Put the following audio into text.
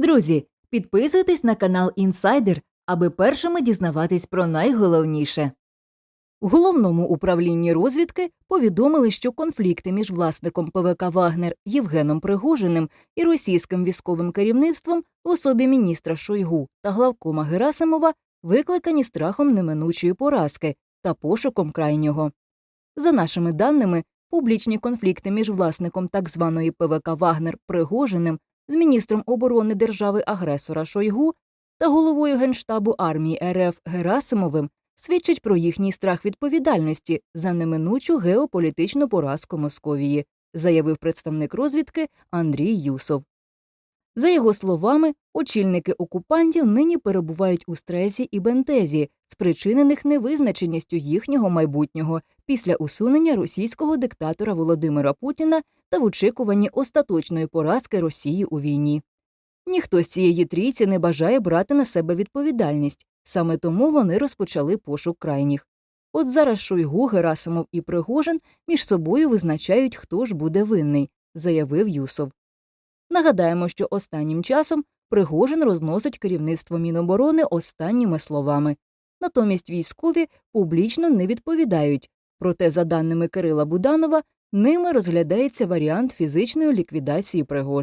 Друзі, підписуйтесь на канал Інсайдер, аби першими дізнаватись про найголовніше. У головному управлінні розвідки повідомили, що конфлікти між власником ПВК Вагнер Євгеном Пригожиним і російським військовим керівництвом в особі міністра Шойгу та главкома Герасимова викликані страхом неминучої поразки та пошуком крайнього. За нашими даними, публічні конфлікти між власником так званої ПВК Вагнер Пригожиним з міністром оборони держави-агресора Шойгу та головою Генштабу армії РФ Герасимовим свідчить про їхній страх відповідальності за неминучу геополітичну поразку Московії, заявив представник розвідки Андрій Юсов. За його словами, очільники окупантів нині перебувають у стресі і бентезі, спричинених невизначеністю їхнього майбутнього після усунення російського диктатора Володимира Путіна та в очікуванні остаточної поразки Росії у війні. Ніхто з цієї трійці не бажає брати на себе відповідальність, саме тому вони розпочали пошук крайніх. От зараз Шойгу, Герасимов і Пригожин між собою визначають, хто ж буде винний, заявив Юсов. Нагадаємо, що останнім часом Пригожин розносить керівництво Міноборони останніми словами. Натомість військові публічно не відповідають. Проте, за даними Кирила Буданова, ними розглядається варіант фізичної ліквідації Пригожина.